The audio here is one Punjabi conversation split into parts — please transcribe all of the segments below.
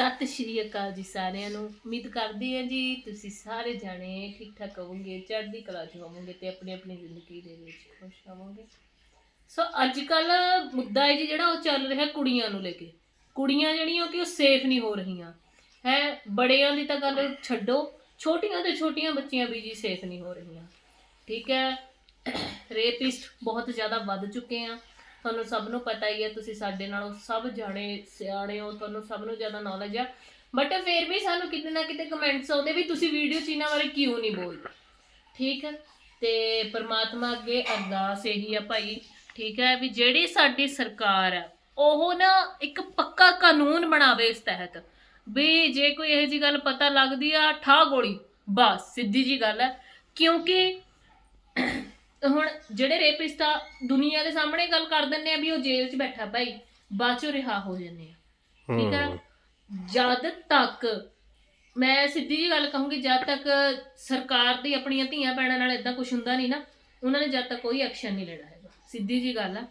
ਸਤਿ ਸ਼੍ਰੀ ਅਕਾਲ ਜੀ ਸਾਰਿਆਂ ਨੂੰ। ਉਮੀਦ ਕਰਦੇ ਹਾਂ ਜੀ ਤੁਸੀਂ ਸਾਰੇ ਜਾਣੇ ਠੀਕ ਠਾਕ ਹੋਵੋਗੇ, ਚੜ੍ਹਦੀ ਕਲਾ 'ਚ ਹੋਵੋਗੇ ਤੇ ਆਪਣੀ ਆਪਣੀ ਜ਼ਿੰਦਗੀ ਦੇ ਵਿੱਚ ਖੁਸ਼ ਹੋਵੋਗੇ। ਸੋ ਅੱਜ ਕੱਲ ਮੁੱਦਾ ਹੈ ਜੀ ਜਿਹੜਾ ਉਹ ਚੱਲ ਰਿਹਾ ਕੁੜੀਆਂ ਨੂੰ ਲੈ ਕੇ। ਕੁੜੀਆਂ ਜਿਹੜੀਆਂ ਕਿ ਉਹ ਸੇਫ ਨਹੀਂ ਹੋ ਰਹੀਆਂ। ਹੈ, ਬੜਿਆਂ ਦੀ ਤਾਂ ਗੱਲ ਛੱਡੋ, ਛੋਟੀਆਂ ਤੇ ਛੋਟੀਆਂ ਬੱਚੀਆਂ ਵੀ ਜੀ ਸੇਫ ਨਹੀਂ ਹੋ ਰਹੀਆਂ। ਠੀਕ ਹੈ ਰੇਪਿਸਟ ਬਹੁਤ ਜ਼ਿਆਦਾ ਵੱਧ ਚੁੱਕੇ ਆ। ਤੁਹਾਨੂੰ ਸਭ ਨੂੰ ਪਤਾ ਹੀ ਹੈ, ਤੁਸੀਂ ਸਾਡੇ ਨਾਲੋਂ ਸਭ ਜਾਣੇ, ਸਿਆਣੇ ਹੋ, ਤੁਹਾਨੂੰ ਸਭ ਨੂੰ ਜ਼ਿਆਦਾ ਨੌਲੇਜ ਆ। ਬਟ ਫਿਰ ਵੀ ਸਾਨੂੰ ਕਿਤੇ ਨਾ ਕਿਤੇ ਕਮੈਂਟਸ ਆਉਂਦੇ ਵੀ ਤੁਸੀਂ ਵੀਡੀਓ 'ਚ ਇਹਨਾਂ ਬਾਰੇ ਕਿਉਂ ਨਹੀਂ ਬੋਲਦੇ? ਠੀਕ ਹੈ? ਤੇ ਪਰਮਾਤਮਾ ਅੱਗੇ ਅਰਦਾਸ ਇਹੀ ਆ ਭਾਈ, ਠੀਕ ਹੈ? ਵੀ ਜਿਹੜੀ ਸਾਡੀ ਸਰਕਾਰ ਹੈ ਉਹ ਨਾ ਇੱਕ ਪੱਕਾ ਕਾਨੂੰਨ ਬਣਾਵੇ ਇਸ ਤਹਿਤ। ਵੀ ਜੇ ਕੋਈ ਇਹੋ ਜੀ ਗੱਲ ਪਤਾ ਲੱਗਦੀ ਆ ਠਾ ਗੋਲੀ, ਬਸ, ਸਿੱਧੀ ਜੀ ਗੱਲ ਹੈ। ਕਿਉਂਕਿ ਹੁਣ ਜਿਹੜੇ ਰੇਪਿਸਟ ਆ ਦੁਨੀਆ ਦੇ ਸਾਹਮਣੇ ਗੱਲ ਕਰ ਦਿੰਦੇ ਆ ਵੀ ਉਹ ਜੇਲ੍ਹ 'ਚ ਬੈਠਾ ਭਾਈ ਬਾਅਦ 'ਚੋਂ ਰਿਹਾ ਹੋ ਜਾਂਦੇ ਆ। ਠੀਕ ਹੈ। ਜਦ ਤੱਕ ਮੈਂ ਸਿੱਧੀ ਜੀ ਗੱਲ ਕਹੂੰਗੀ ਜਦ ਤੱਕ ਸਰਕਾਰ ਦੀ ਆਪਣੀਆਂ ਧੀਆਂ ਭੈਣਾਂ ਨਾਲ ਇਦਾਂ ਕੁਝ ਹੁੰਦਾ ਨਹੀਂ ਨਾ ਉਹਨਾਂ ਨੇ ਜਦ ਤੱਕ ਕੋਈ ਐਕਸ਼ਨ ਨਹੀਂ ਲੈਣਾ ਹੈਗਾ। ਸਿੱਧੀ ਜੀ ਗੱਲ ਆ।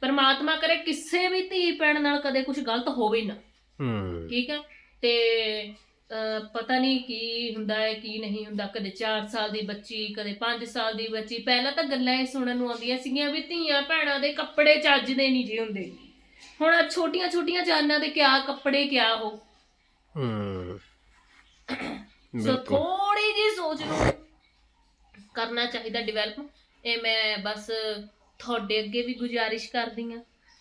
ਪਰਮਾਤਮਾ ਕਰੇ ਕਿਸੇ ਵੀ ਧੀ ਭੈਣ ਨਾਲ ਕਦੇ ਕੁਝ ਗਲਤ ਹੋਵੇ ਨਾ। ਹੂੰ। ਠੀਕ ਹੈ ਤੇ ਪਤਾ ਨਹੀਂ ਕੀ ਹੁੰਦਾ ਹੈ ਕੀ ਨਹੀਂ ਹੁੰਦਾ। ਕਦੇ 4 ਸਾਲ ਦੀ ਬੱਚੀ ਕਦੇ 5 ਸਾਲ ਦੀ ਬੱਚੀ। ਪਹਿਲਾਂ ਤਾਂ ਗੱਲਾਂ ਇਹ ਸੁਣਨ ਨੂੰ ਆਉਂਦੀਆਂ ਸੀਗੀਆਂ ਵੀ ਧੀਆਂ ਭੈਣਾਂ ਦੇ ਕੱਪੜੇ ਚੱਜਦੇ ਨਹੀਂ ਜੀ ਹੁੰਦੇ। ਹੁਣ ਆਹ ਛੋਟੀਆਂ ਛੋਟੀਆਂ ਜਾਨਾਂ ਦੇ ਕਿਆ ਕੱਪੜੇ ਕਿਆ ਹੋ ਹੂੰ। ਸੋ ਥੋੜੀ ਜੀ ਸੋਚ ਨੂੰ ਕਰਨਾ ਚਾਹੀਦਾ ਡਿਵੈਲਪ ਇਹ ਮੈਂ ਬਸ ਤੁਹਾਡੇ ਅੱਗੇ ਵੀ ਗੁਜ਼ਾਰਿਸ਼ ਕਰਦੀ ਆ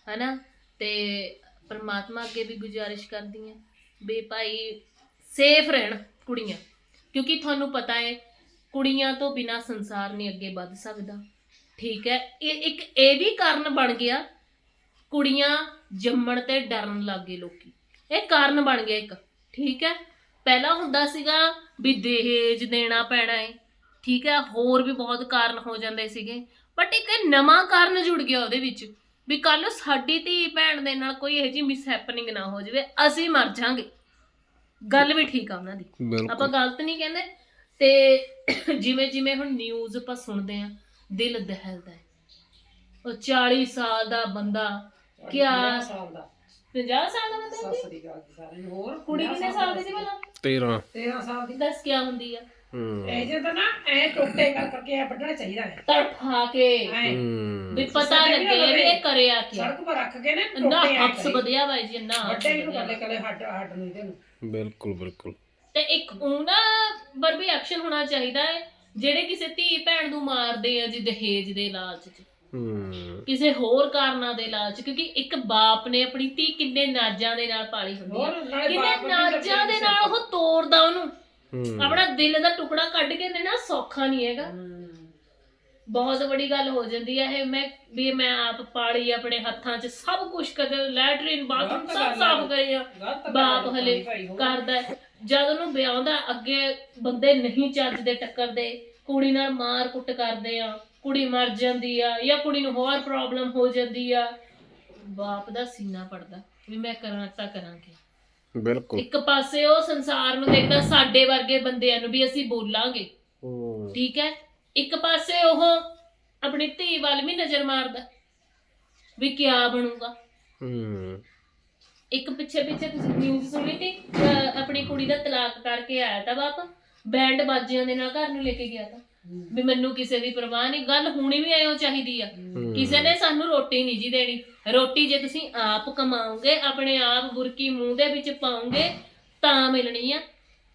ਹਨਾ? ਤੇ ਪਰਮਾਤਮਾ ਅੱਗੇ ਵੀ ਗੁਜ਼ਾਰਿਸ਼ ਕਰਦੀ ਆ ਵੀ ਭਾਈ ਸੇਫ ਰਹਿਣ ਕੁੜੀਆਂ। ਕਿਉਂਕਿ ਤੁਹਾਨੂੰ ਪਤਾ ਹੈ ਕੁੜੀਆਂ ਤੋਂ ਬਿਨਾ ਸੰਸਾਰ ਨਹੀਂ ਅੱਗੇ ਵੱਧ ਸਕਦਾ। ਠੀਕ ਹੈ, ਇਹ ਇੱਕ ਇਹ ਵੀ ਕਾਰਨ ਬਣ ਗਿਆ, ਕੁੜੀਆਂ ਜੰਮਣ ਤੇ ਡਰਨ ਲੱਗੇ ਲੋਕੀ। ਇਹ ਕਾਰਨ ਬਣ ਗਿਆ ਇੱਕ, ਠੀਕ ਹੈ। ਪਹਿਲਾਂ ਹੁੰਦਾ ਸੀਗਾ ਵੀ ਦਹੇਜ ਦੇਣਾ ਪੈਣਾ ਹੈ ਠੀਕ ਹੈ, ਹੋਰ ਵੀ ਬਹੁਤ ਕਾਰਨ ਹੋ ਜਾਂਦੇ ਸੀਗੇ। ਬਟ ਇੱਕ ਇਹ ਨਵਾਂ ਕਾਰਨ ਜੁੜ ਗਿਆ ਉਹਦੇ ਵਿੱਚ, ਵੀ ਕੱਲ ਨੂੰ ਸਾਡੀ ਧੀ ਭੈਣ ਦੇ ਨਾਲ ਕੋਈ ਇਹੋ ਜਿਹੀ ਮਿਸ ਹੈਪਨਿੰਗ ਨਾ ਹੋ ਜਾਵੇ, ਅਸੀਂ ਮਰ ਜਾਾਂਗੇ। ਗੱਲ ਵੀ ਠੀਕ ਆ ਉਹਨਾਂ ਦੀ। ਆਪਾਂ ਬਿਲਕੁਲ ਗਲਤ ਨਹੀਂ ਕਹਿੰਦੇ ਤੇ ਜਿਵੇਂ ਜਿਵੇਂ ਹੁਣ ਨਿਊਜ਼ ਆਪਾਂ ਸੁਣਦੇ ਆ ਦਿਲ ਦਹਿਲਦਾ ਹੈ। ਉਹ 40 ਸਾਲ ਦਾ ਬੰਦਾ ਕਿਆ? ਸਾਲ ਦਾ। 50 ਸਾਲ ਦਾ ਬੰਦਾ ਸਤਿ ਸੀ? ਸ੍ਰੀ ਅਕਾਲ ਜੀ ਸਾਰਿਆਂ ਨੂੰ। ਹੋਰ ਕੁੜੀ ਕਿੰਨੇ ਸਾਲ ਦੀ ਸੀ ਭਲਾ 13 13 ਸਾਲ ਦੀ। ਦੱਸ ਕਿਆ ਹੁੰਦੀ ਆ? ਹੂੰ। ਇਹ ਜੇ ਤਾਂ ਨਾ ਐ ਟੋਟੇ ਕਰ ਕਰਕੇ ਐ ਵੱਢਣਾ ਚਾਹੀਦਾ ਹੈ। ਤੜਫਾ ਕੇ। ਐ। ਹੂੰ। ਵੀ ਪਤਾ ਲੱਗੇ ਵੀ ਇਹ ਕਰਿਆ ਕਿਆ। ਸੜਕ 'ਤੇ ਰੱਖ ਕੇ ਨੇ ਨਾ ਟੋਟੇ ਐ ਹੱਥ ਵਧਿਆ ਬਾਈ ਜੀ ਨਾ ਵੱਡੇ ਨੂੰ। ਕੱਲੇ ਕੱਲੇ ਹੱਡ ਹੱਡ ਨੂੰ ਇਹਦੇ ਨੂੰ। ਬਿਲਕੁਲ ਬਿਲਕੁਲ। ਤੇ ਇੱਕ ਉਹਨਾਂ ਪਰ ਵੀ ਐਕਸ਼ਨ ਹੋਣਾ ਚਾਹੀਦਾ ਹੈ ਜਿਹੜੇ ਕਿਸੇ ਧੀ ਭੈਣ ਨੂੰ ਮਾਰਦੇ ਆ ਜੀ ਦਹੇਜ ਦੇ ਲਾਲਚ 'ਚ। ਹੂੰ। ਕਿਸੇ ਹੋਰ ਕਾਰਨਾਂ ਦੇ ਲਾਲਚ ਕਿਉਂਕਿ ਇੱਕ ਬਾਪ ਨੇ ਆਪਣੀ ਧੀ ਕਿੰਨੇ ਨਾਜ਼ਾਂ ਦੇ ਨਾਲ ਪਾਲੀ ਹੁੰਦੀ ਹੈ ਹੋਰ ਨਾਲੇ ਕਿੰਨੇ ਬਾਪ ਨਾਜ਼ਾਂ ਦੇ ਨਾਲ ਉਹ ਤੋੜਦਾ ਉਹਨੂੰ। ਹੂੰ। ਆਪਣਾ ਦਿਲ ਦਾ ਟੁਕੜਾ ਕੱਢ ਕੇ ਦੇਣਾ ਸੌਖਾ ਨਹੀਂ ਹੈਗਾ। ਬਹੁਤ ਵੱਡੀ ਗੱਲ ਹੋ ਜਾਂਦੀ ਹੈ। ਇਹ ਮੈਂ ਵੀ ਮੈਂ ਆਪ ਪਾਲੀ ਆਪਣੇ ਹੱਥਾਂ 'ਚ ਸਭ ਕੁਝ ਕਦੇ ਲੈਟਰਿਨ ਬਾਥਰੂਮ ਸਭ ਸਾਫ਼ ਹੈ। ਕਰੇ ਆ। ਬਾਪ ਹਲੇ। ਕਰਦਾ ਹੈ। ਜਦ ਉਹਨੂੰ ਵਿਆਹੁੰਦਾ ਅੱਗੇ ਬੰਦੇ ਨਹੀਂ ਚੱਜਦੇ ਟੱਕਰਦੇ। ਕੁੜੀ ਨਾਲ ਮਾਰ ਕੁੱਟ ਕਰਦੇ ਆ। ਕੁੜੀ ਮਰ ਜਾਂਦੀ ਆ ਜਾਂ ਕੁੜੀ ਨੂੰ ਹੋਰ ਪ੍ਰੋਬਲਮ ਹੋ ਜਾਂਦੀ ਆ। ਬਾਪ ਦਾ ਸੀਨਾ ਪੜਦਾ। ਵੀ ਮੈਂ ਕਰਾਂ ਤਾਂ ਕਰਾਂਗੇ। ਬਿਲਕੁਲ। ਇੱਕ ਪਾਸੇ ਉਹ ਸੰਸਾਰ ਨੂੰ ਦੇਖਦਾ ਸਾਡੇ ਵਰਗੇ ਬੰਦਿਆਂ ਨੂੰ ਵੀ ਅਸੀਂ ਬੋਲਾਂਗੇ। ਹੂੰ। ਠੀਕ ਹੈ? ਇੱਕ ਪਾਸੇ ਉਹ ਆਪਣੀ ਧੀ ਵੱਲ ਵੀ ਨਜ਼ਰ ਮਾਰਦਾ ਵੀ ਕਿਆ ਬਣੂਗਾ। ਹੂੰ। ਇੱਕ ਪਿੱਛੇ ਪਿੱਛੇ ਤੁਸੀਂ ਨਿਊਜ਼ ਸੁਣੀ ਸੀ ਅਹ ਆਪਣੀ ਕੁੜੀ ਦਾ ਤਲਾਕ ਕਰਕੇ ਆਇਆ ਤਾਂ ਬਾਪ ਬੈਂਡ ਬਾਜਿਆਂ ਦੇ ਨਾਲ ਘਰ ਨੂੰ ਲੈ ਕੇ ਗਿਆ ਤਾਂ। ਵੀ ਮੈਨੂੰ ਕਿਸੇ ਦੀ ਪਰਵਾਹ ਨਹੀਂ ਗੱਲ ਹੋਣੀ ਵੀ ਐਂ ਚਾਹੀਦੀ ਆ। ਕਿਸੇ ਨੇ ਸਾਨੂੰ ਰੋਟੀ ਨਹੀਂ ਜੀ ਦੇਣੀ। ਰੋਟੀ ਜੇ ਤੁਸੀਂ ਆਪ ਕਮਾਓਗੇ ਆਪਣੇ ਆਪ ਬੁਰਕੀ ਮੂੰਹ ਦੇ ਵਿੱਚ ਪਾਓਗੇ ਤਾਂ ਮਿਲਣੀ ਆ।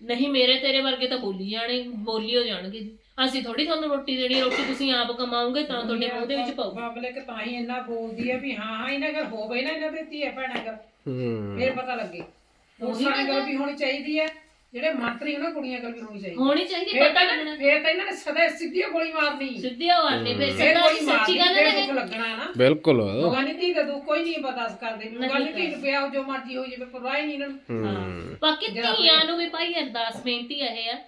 ਨਹੀਂ ਮੇਰੇ ਤੇਰੇ ਵਰਗੇ ਤਾਂ ਬੋਲੀ ਜਾਣੇ ਬੋਲੀ ਹੋ ਜਾਣਗੇ ਜੀ। ਅਸੀਂ ਥੋੜੀ ਤੁਹਾਨੂੰ ਰੋਟੀ ਦੇਣੀ ਰੋਟੀ ਤੁਸੀਂ ਆਪ ਕਮਾਓਗੇ ਤਾਂ ਤੁਹਾਡੇ ਮੂੰਹ ਦੇ ਵਿੱਚ ਪਾਓ। ਪਬਲਿਕ ਤਾਂ ਹੀ ਇੰਨਾ ਬੋਲਦੀ ਹੈ ਵੀ ਹਾਂ ਹਾਂ ਇਹਨਾਂ ਘਰ ਹੋਵੇ ਨਾ ਇਹਨਾਂ ਦੇ ਧੀਏ ਭੈਣਾਂ ਘਰ ਹੂੰ। ਫੇਰ ਪਤਾ ਲੱਗੇ। ਪੁਲਿਸਾਂ ਗੱਲ ਵੀ ਹੋਣੀ ਚਾਹੀਦੀ ਹੈ ਜਿਹੜੇ ਮੰਤਰੀ ਉਹਨਾਂ ਕੁੜੀਆਂ ਗੱਲ ਵੀ ਹੋਣੀ ਚਾਹੀਦੀ ਹੋਣੀ ਚਾਹੀਦੀ ਫੇਰ ਪਤਾ ਤਾਂ ਲੱਗਣਾ। ਫੇਰ ਤਾਂ ਇਹਨਾਂ ਨੇ ਸਦਾ ਸਿੱਧੀ ਗੋਲੀ ਮਾਰਨੀ। ਸਿੱਧੀ ਆਵਾਜ਼ ਫੇ ਫੇਰ ਗੋਲੀ ਸੱਚੀ ਮਾਰਨੀ ਗੱਲ ਫੇਰ ਹੈ। ਲੱਗਣਾ ਨਾ। ਬਿਲਕੁਲ। ਭਗਵਾਨ ਦੀ ਦਾ ਦੁੱਖ ਕੋਈ ਨਹੀਂ ਬਰਦਾਸ਼ਤ ਕਰਦੇ ਭਗਵਾਨ ਦੀ ਨੂੰ ਪਿਆ ਜੋ ਮਰਜ਼ੀ ਹੋ ਜਾਵੇ ਪਰਵਾਹ ਹੀ ਨਹੀਂ ਇਹਨਾਂ ਨੂੰ। ਹੂੰ। ਬਾਕੀ ਧੀਆਂ ਨੂੰ ਵੀ ਭਾਈ ਅਰਦਾਸ ਬੇਨਤੀ ਇਹ ਆ।